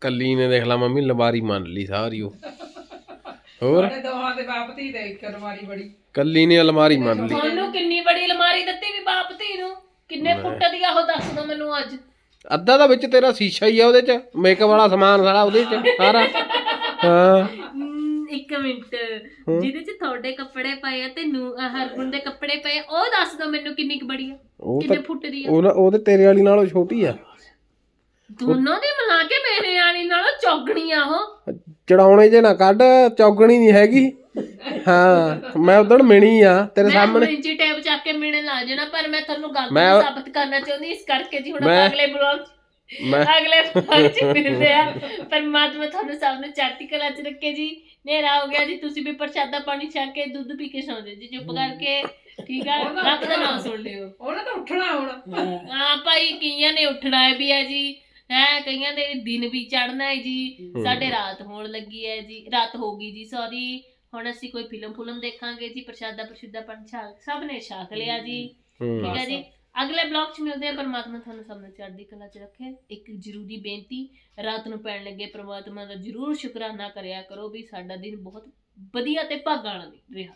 ਕੱਲੀ ਨੇ ਦੇਖ ਲਾ ਮੰਮੀ ਲਵਾਰੀ ਮੰਨ ਲਈ ਸਾਰੀ ਉਹ। ਹੋਰ? ਸਾਡੇ ਦੋਹਾਂ ਦੇ ਬਾਪ ਧੀ ਦੇ ਇੱਕ ਅਲਮਾਰੀ ਬੜੀ। ਕੱਲੀ ਨੇ ਅਲਮਾਰੀ ਮੰਨ ਲਈ। ਤੁਹਾਨੂੰ ਕਿੰਨੀ ਬੜੀ ਅਲਮਾਰੀ ਦਿੱਤੀ ਵੀ ਬਾਪ ਧੀ ਨੂੰ? ਕਿੰਨੇ ਫੁੱਟ ਦੀ ਆ ਉਹ ਦੱਸ ਦਿਓ ਮੈਨੂੰ ਅੱਜ। ਅੱਧਾ ਦਾ ਵਿੱਚ ਤੇਰਾ ਸ਼ੀਸ਼ਾ ਹੀ ਆ ਉਹਦੇ 'ਚ ਮੇਕਅਪ ਵਾਲਾ ਸਮਾਨ ਸਾਰਾ ਉਹਦੇ 'ਚ ਸਾਰਾ। ਹਾਂ। ਇੱਕ ਮਿੰਟ। ਜਿਹਦੇ ਚ ਤੁਹਾਡੇ ਕੱਪੜੇ ਪਏ ਆ ਤੇ ਨੂੰ ਹਰਗੁਣ ਦੇ ਕੱਪੜੇ ਪਏ ਆ, ਉਹ ਦੱਸ ਦਿਓ ਮੈਨੂੰ ਕਿੰਨੀ ਕੁ ਬੜੀ ਆ ਉਹ ਕਿੰਨੇ ਫੁੱਟ ਦੀ ਆ? ਉਹ ਨਾ- ਉਹ ਤੇ ਤੇਰੇ ਵਾਲੀ ਨਾਲੋਂ ਛੋਟੀ ਆ। ਦੋਨੋਂ ਦੀ ਮਿਲਾ ਕੇ ਮੇਰੇ ਵਾਲੀ ਨਾਲੋਂ ਚੌਗਣੀ ਆ ਉਹ। ਚੜਾਉਣੇ ਜੇ ਨਾ ਕੱਢ ਚੌਗਣੀ ਨਹੀਂ ਹੈਗੀ। ਹਾਂ ਮੈਂ ਉਧਰ ਮਿਣੀ ਆ ਤੇਰੇ ਮੈਂ ਸਾਹਮਣੇ। ਇੰਚੀ ਟੇਪ ਚੱਕ ਕੇ ਮਿਲਣ ਲਾ ਜਾਣਾ ਪਰ ਮੈਂ ਤੁਹਾਨੂੰ ਗੱਲ ਮੈਂ- ਸਾਬਤ ਕਰਨਾ ਚਾਹੁੰਦੀ ਇਸ ਕਰਕੇ ਜੀ ਹੁਣ ਆਪਾਂ ਮੈਂ- ਅਗਲੇ ਬਲੌਗ ਮੈਂ ਅਗਲੇ ਬਲੌਗ ਚ ਮਿਲਦੇ ਆ। ਪਰਮਾਤਮਾ ਤੁਹਾਨੂੰ ਸਭ ਨੂੰ ਚੜ੍ਹਦੀ ਕਲਾ ਚ ਰੱਖੇ ਜੀ। ਹਨੇਰਾ ਹੋ ਗਿਆ ਜੀ ਤੁਸੀਂ ਵੀ ਪ੍ਰਸ਼ਾਦਾ ਪਾਣੀ ਛਕ ਕੇ ਦੁੱਧ ਪੀ ਕੇ ਸੌਂ ਜਾਓ ਜੀ। ਚੁੱਪ ਕਰਕੇ ਠੀਕ ਆ? ਰੱਬ ਦਾ ਨਾਮ ਸੁਣ ਲਿਓ। ਉਹਨੇ ਤਾਂ ਉੱਠਣਾ ਹੁਣ। ਹਾਂ। ਭਾਈ ਕਈਆਂ ਨੇ ਉੱਠਣਾ ਹੈ ਵੀ ਹੈ ਜੀ। ਹੈ ਕਈਆਂ ਦੇ ਦਿਨ ਵੀ ਚੜਨਾ ਹੈ ਜੀ। ਸਾਡੇ ਰਾਤ ਹੋਣ ਲੱਗੀ ਹੈ ਜੀ। ਰਾਤ ਹੋ ਗਈ ਜੀ ਸੌਰੀ ਹੁਣ ਅਸੀਂ ਕੋਈ ਫਿਲਮ ਫੁਲਮ ਦੇਖਾਂਗੇ ਜੀ ਪ੍ਰਸ਼ਾਦਾ ਪ੍ਰਸ਼ੁੱਧਾ ਪਣ ਛਾਕ ਸਭ ਨੇ ਛਾਕ ਲਿਆ ਜੀ। ਠੀਕ ਹੈ ਜੀ? ਅਗਲੇ ਬਲੌਗ 'ਚ ਮਿਲਦੇ ਆ ਪਰਮਾਤਮਾ ਤੁਹਾਨੂੰ ਸਭ ਨੂੰ ਚੜ੍ਹਦੀ ਕਲਾ 'ਚ ਰੱਖੇ। ਇੱਕ ਜ਼ਰੂਰੀ ਬੇਨਤੀ, ਰਾਤ ਨੂੰ ਪੈਣ ਲੱਗੇ ਪਰਮਾਤਮਾ ਦਾ ਜ਼ਰੂਰ ਸ਼ੁਕਰਾਨਾ ਕਰਿਆ ਕਰੋ ਵੀ ਸਾਡਾ ਦਿਨ ਬਹੁਤ ਵਧੀਆ ਤੇ ਭਾਗਾਂ ਵਾਲਾ ਰਿਹਾ।